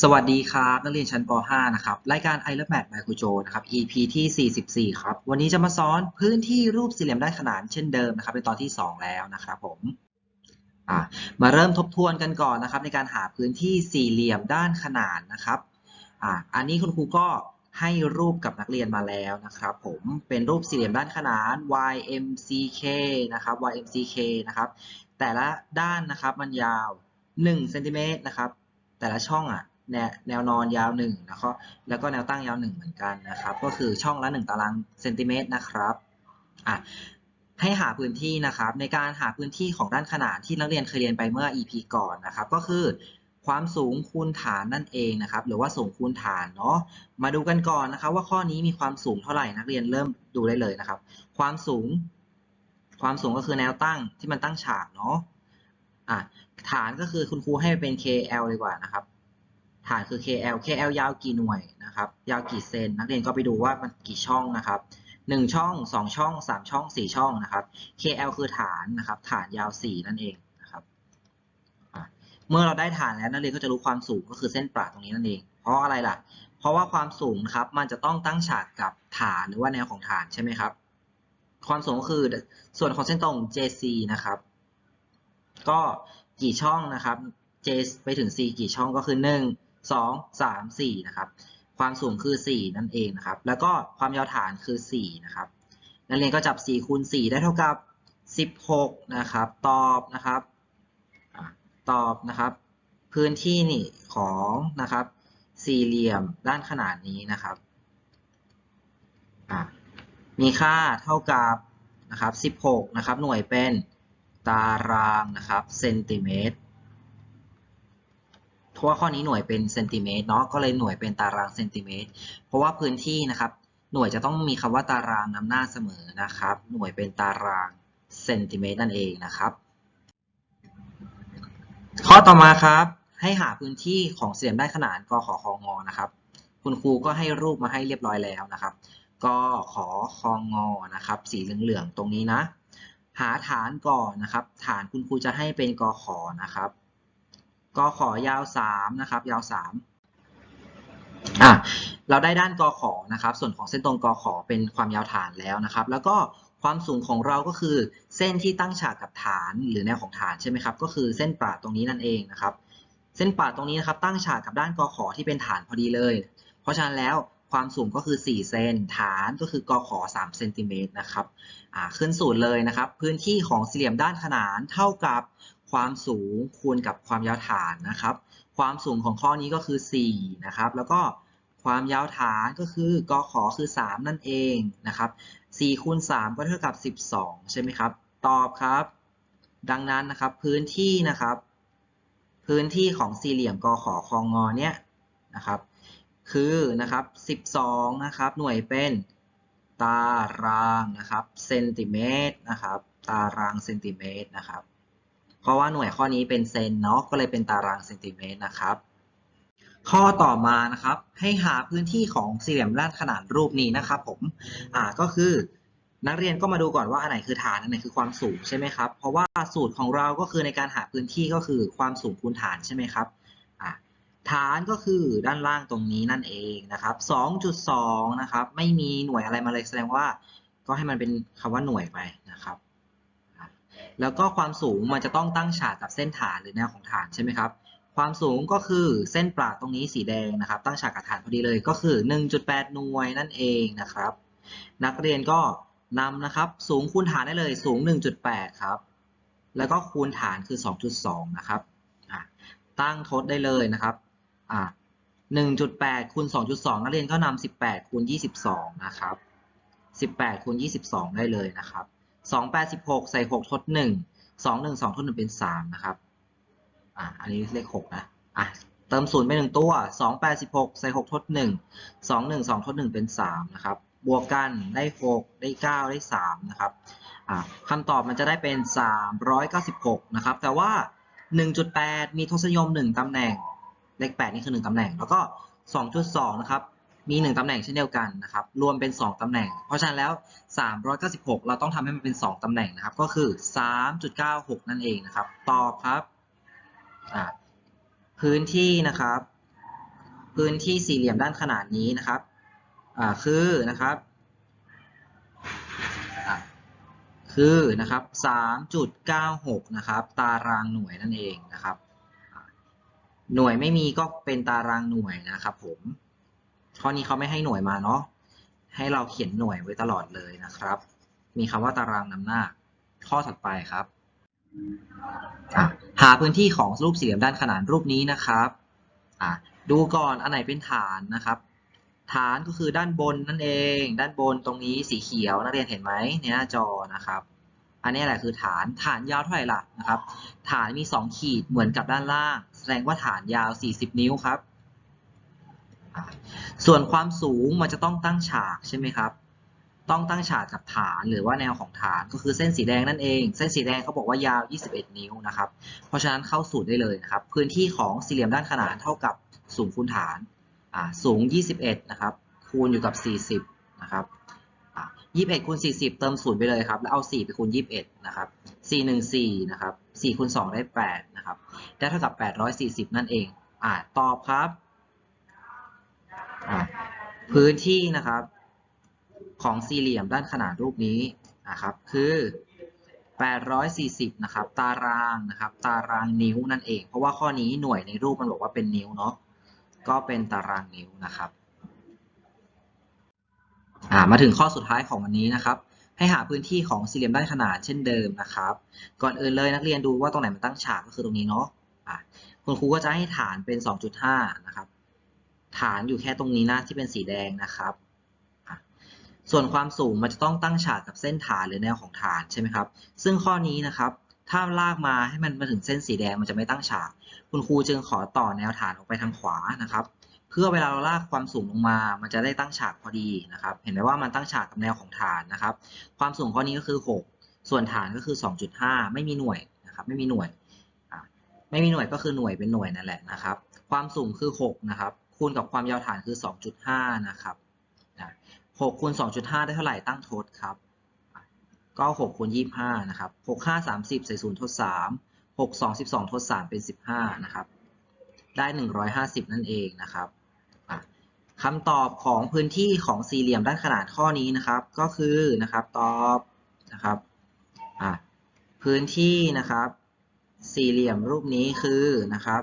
สวัสดีครับ นักเรียนชั้นป .5 นะครับ รายการ i l o v e Math by ครูโจนะครับ EP ที่ 44 ครับ วันนี้จะมาสอนพื้นที่รูปสี่เหลี่ยมด้านขนานเช่นเดิมนะครับ เป็นตอนที่ 2 แล้วนะครับผมมาเริ่มทบทวนกันก่อนนะครับ ในการหาพื้นที่สี่เหลี่ยมด้านขนานนะครับออันนี้คุณครูก็ให้รูปกับนักเรียนมาแล้วนะครับ ผมเป็นรูปสี่เหลี่ยมด้านขนาน YMCK นะครับ YMCK นะครับแต่ละด้านนะครับมันยาว1เซนติเมตรนะครับแต่ละช่องอะ แนวนอนยาวหนึ่งนะครับแล้วก็แนวตั้งยาวหนึ่งเหมือนกันนะครับ ก็คือช่องละหนึ่งตารางเซนติเมตรนะครับอะให้หาพื้นที่นะครับ ในการหาพื้นที่ของด้านขนานที่นักเรียนเคยเรียนไปเมื่อ EP ก่อนนะครับ ก็คือความสูงคูณฐานนั่นเองนะครับ หรือว่าสูงคูณฐานเนาะมาดูกันก่อนนะครับ ว่าข้อนี้มีความสูงเท่าไหร่นักเรียนเริ่มดูได้เลยนะครับ ความสูง ความสูงก็คือแนวตั้งที่มันตั้งฉากเนาะอะฐานก็คือคุณครูให้เป็น KL ดีกว่านะครับ ฐานคือ KL KL ยาวกี่หน่วยนะครับ ยาวกี่เซน นักเรียนก็ไปดูว่ามันกี่ช่องนะครับหนึ่งช่องสองช่องสามช่องสี่ช่องนะครับ KL คือฐานนะครับ ฐานยาวสี่นั่นเองนะครับ เมื่อเราได้ฐานแล้วนักเรียนก็จะรู้ความสูงก็คือเส้นประตรงนี้นั่นเอง เพราะอะไรล่ะ เพราะว่าความสูงนะครับ มันจะต้องตั้งฉากกับฐานหรือว่าแนวของฐานใช่ไหมครับ ความสูงก็คือส่วนของเส้นตรง JC นะครับ ก็กี่ช่องนะครับ J ไปถึง C กี่ช่องก็คือ 1 2 3 4นะครับความสูงคือ 4 นั่นเองนะครับ แล้วก็ความยาวฐานคือ 4 นะครับนักเรียนก็จับ 4 คูณ 4 ได้เท่ากับ 16 นะครับ ตอบนะครับ ตอบนะครับ พื้นที่นี่ของนะครับ สี่เหลี่ยมด้านขนาดนี้นะครับ มีค่าเท่ากับนะครับ 16 นะครับ หน่วยเป็นตารางนะครับ เซนติเมตร เพราะว่าข้อนี้หน่วยเป็นเซนติเมตรเนาะก็เลยหน่วยเป็นตารางเซนติเมตรเพราะว่าพื้นที่นะครับ หน่วยจะต้องมีคำว่าตารางนำหน้าเสมอนะครับ หน่วยเป็นตารางเซนติเมตรนั่นเองนะครับ ข้อต่อมาครับ ให้หาพื้นที่ของเหลี่ยมได้ขนานกขอคองอนะครับ คุณครูก็ให้รูปมาให้เรียบร้อยแล้วนะครับกขอคองอนะครับ สีเหลืองๆตรงนี้นะ หาฐานก่อนนะครับ ฐานคุณครูจะให้เป็นกขอนะครับ กขอยาว3นะครับยาว3อะเราได้ด้านกขอนะครับ ส่วนของเส้นตรงกขอเป็นความยาวฐานแล้วนะครับ แล้วก็ความสูงของเราก็คือเส้นที่ตั้งฉากกับฐานหรือแนวของฐานใช่ไหมครับ ก็คือเส้นประตรงนี้นั่นเองนะครับ เส้นประตรงนี้นะครับ ตั้งฉากกับด้านกขอที่เป็นฐานพอดีเลย เพราะฉะนั้นแล้วความสูงก็คือ 4 เซน ฐานก็คือกขอ3เซนติเมตรนะครับอ่าขึ้นสูตรเลยนะครับ พื้นที่ของสี่เหลี่ยมด้านขนานเท่ากับ ความสูงคูณกับความยาวฐานนะครับ ความสูงของข้อนี้ก็คือ 4 นะครับ แล้วก็ความยาวฐานก็คือกอขอคือ 3 นั่นเองนะครับ4คูณ3ก็เท่ากับ 12 ใช่ไหมครับ ตอบครับ ดังนั้นนะครับพื้นที่นะครับ พื้นที่ของสี่เหลี่ยมกอขอคองงอเนี่ยนะครับ คือนะครับ 12 นะครับ หน่วยเป็นตารางนะครับเซนติเมตรนะครับ ตารางเซนติเมตรนะครับ เพราะว่าหน่วยข้อนี้เป็นเซนเนาะก็เลยเป็นตารางเซนติเมตรนะครับ ข้อต่อมานะครับให้หาพื้นที่ของสี่เหลี่ยมด้านขนานรูปนี้นะครับผมอ่าก็คือนักเรียนก็มาดูก่อนว่าอันไหนคือฐานอันไหนคือความสูงใช่ไหมครับ เพราะว่าสูตรของเราก็คือในการหาพื้นที่ก็คือความสูงคูณฐานใช่ไหมครับอ่าฐานก็คือด้านล่างตรงนี้นั่นเองนะครับ 2.2 นะครับ ไม่มีหน่วยอะไรมาเลยแสดงว่า ก็ให้มันเป็นคำว่าหน่วยไปนะครับ แล้วก็ความสูงมันจะต้องตั้งฉากกับเส้นฐานหรือแนวของฐานใช่ไหมครับ ความสูงก็คือเส้นประตรงนี้สีแดงนะครับ ตั้งฉากกับฐานพอดีเลยก็คือ 1.8 หน่วยนั่นเองนะครับ นักเรียนก็นำนะครับ สูงคูณฐานได้เลยสูง 1.8 ครับ แล้วก็คูณฐานคือ 2.2 นะครับ ตั้งทดได้เลยนะครับ1.8คูณ2.2 นักเรียนก็นำ18คูณ22 นะครับ 18คูณ22 ได้เลยนะครับ 2 86ใส่ 6 ทด 1 2 1 2 ทด 1 เป็น 3 นะครับ อะ อันนี้เลข 6 นะ อะ เติมศูนย์ไปหนึ่งตัว 2 86ใส่ 6 ทด 1 2 1 2 ทด 1 เป็น 3 นะครับ บวกกันได้ 6 ได้ 9 ได้ 3 นะครับ อะคำตอบมันจะได้เป็น 396 นะครับ แต่ว่า 1.8 มีทศนิยม 1 ตำแหน่ง เลข 8 นี่คือ 1 ตำแหน่ง แล้วก็ 2.2 นะครับ มี 1 ตำแหน่งเช่นเดียวกันนะครับ รวมเป็น 2 ตำแหน่ง เพราะฉะนั้นแล้ว 396 เราต้องทำให้มันเป็น 2 ตำแหน่งนะครับ ก็คือ 3.96 นั่นเองนะครับ ตอบครับ พื้นที่นะครับ พื้นที่สี่เหลี่ยมด้านขนานนี้นะครับคือนะครับคือนะครับสามจุดเก้าหกนะครับ ตารางหน่วยนั่นเองนะครับ หน่วยไม่มีก็เป็นตารางหน่วยนะครับผม ข้อนี้เขาไม่ให้หน่วยมาเนาะให้เราเขียนหน่วยไว้ตลอดเลยนะครับ มีคำว่าตารางนำหน้า ข้อถัดไปครับหาพื้นที่ของรูปสี่เหลี่ยมด้านขนานรูปนี้นะครับดูก่อนอันไหนเป็นฐานนะครับ ฐานก็คือด้านบนนั่นเอง ด้านบนตรงนี้สีเขียวนักเรียนเห็นไหมในหน้าจอนะครับ อันนี้แหละคือฐานฐานยาวเท่าไหร่ล่ะนะครับ ฐานมี 2 ขีดเหมือนกับด้านล่าง แสดงว่าฐานยาว 40 นิ้วครับ ส่วนความสูงมันจะต้องตั้งฉากใช่ไหมครับ ต้องตั้งฉากกับฐานหรือว่าแนวของฐานก็คือเส้นสีแดงนั่นเอง เส้นสีแดงเขาบอกว่ายาว 21 นิ้วนะครับ เพราะฉะนั้นเข้าสูตรได้เลยนะครับ พื้นที่ของสี่เหลี่ยมด้านขนานเท่ากับสูงคูณฐาน สูง 21 นะครับ คูณอยู่กับ 40 นะครับ21คูณ40 เติมศูนย์ไปเลยครับ แล้วเอา 4 ไปคูณ 21 นะครับ 4 1 4 นะครับ 4คูณ2ได้ 8 นะครับ ได้เท่ากับ 840 นั่นเอง อ่าตอบครับ อ่าพื้นที่นะครับ ของสี่เหลี่ยมด้านขนานรูปนี้นะครับ คือ 840 นะครับ ตารางนะครับ ตารางนิ้วนั่นเอง เพราะว่าข้อนี้หน่วยในรูปมันบอกว่าเป็นนิ้วเนาะก็เป็นตารางนิ้วนะครับมาถึงข้อสุดท้ายของวันนี้นะครับ ให้หาพื้นที่ของสี่เหลี่ยมด้านขนานเช่นเดิมนะครับ ก่อนอื่นเลยนักเรียนดูว่าตรงไหนมันตั้งฉากก็คือตรงนี้เนาะอ่าคุณครูก็จะให้ฐานเป็น 2.5 นะครับ ฐานอยู่แค่ตรงนี้นะที่เป็นสีแดงนะครับ ส่วนความสูงมันจะต้องตั้งฉากกับเส้นฐานหรือแนวของฐานใช่ไหมครับ ซึ่งข้อนี้นะครับ ถ้าลากมาให้มันมาถึงเส้นสีแดงมันจะไม่ตั้งฉาก คุณครูจึงขอต่อแนวฐานออกไปทางขวานะครับ เพื่อเวลาเราลากความสูงลงมา มันจะได้ตั้งฉากพอดีนะครับ เห็นไหมว่ามันตั้งฉากกับแนวของฐานนะครับ ความสูงข้อนี้ก็คือ 6 ส่วนฐานก็คือ 2.5 ไม่มีหน่วยนะครับ ไม่มีหน่วย ไม่มีหน่วยก็คือหน่วยเป็นหน่วยนั่นแหละนะครับ ความสูงคือ 6 นะครับ คูณกับความยาวฐานคือ 2.5 นะครับหกคูณสองจุดห้าได้เท่าไหร่ตั้งทดครับ ก็หกคูณยี่ห้านะครับหกห้าสามสิบใส่ศูนย์ทดสามหกสองสิบสองทดสามเป็นสิบห้านะครับ ได้หนึ่งร้อยห้าสิบนั่นเองนะครับคำตอบของพื้นที่ของสี่เหลี่ยมด้านขนาดข้อนี้นะครับ ก็คือนะครับตอบนะครับพื้นที่นะครับ สี่เหลี่ยมรูปนี้คือนะครับ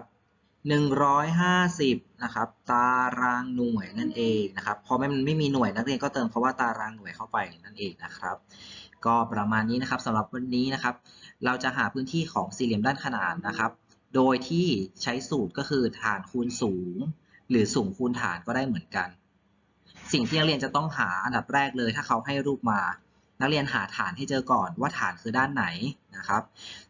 150 นะครับ ตารางหน่วยนั่นเองนะครับ พอมันไม่มีหน่วยนักเรียนก็เติมคาว่าตารางหน่วยเข้าไปนั่นเองนะครับ ก็ประมาณนี้นะครับสำหรับวันนี้นะครับ เราจะหาพื้นที่ของสี่เหลี่ยมด้านขนานนะครับ โดยที่ใช้สูตรก็คือฐานคูณสูง หรือสูงคูณฐานก็ได้เหมือนกัน สิ่งที่นักเรียนจะต้องหาอันดับแรกเลย ถ้าเขาให้รูปมา นักเรียนหาฐานให้เจอก่อนว่าฐานคือด้านไหนนะครับ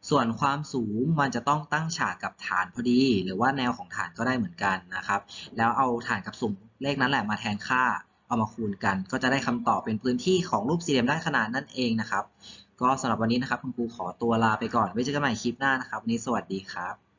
ส่วนความสูงมันจะต้องตั้งฉากกับฐานพอดี หรือว่าแนวของฐานก็ได้เหมือนกันนะครับ แล้วเอาฐานกับสุ่มเลขนั้นแหละมาแทนค่า เอามาคูณกัน ก็จะได้คำตอบเป็นพื้นที่ของรูปสี่เหลี่ยมด้านขนานนั่นเองนะครับ ก็สำหรับวันนี้นะครับคุณครูขอตัวลาไปก่อนไว้เจอกันใหม่คลิปหน้านะครับวันนี้สวัสดีครับ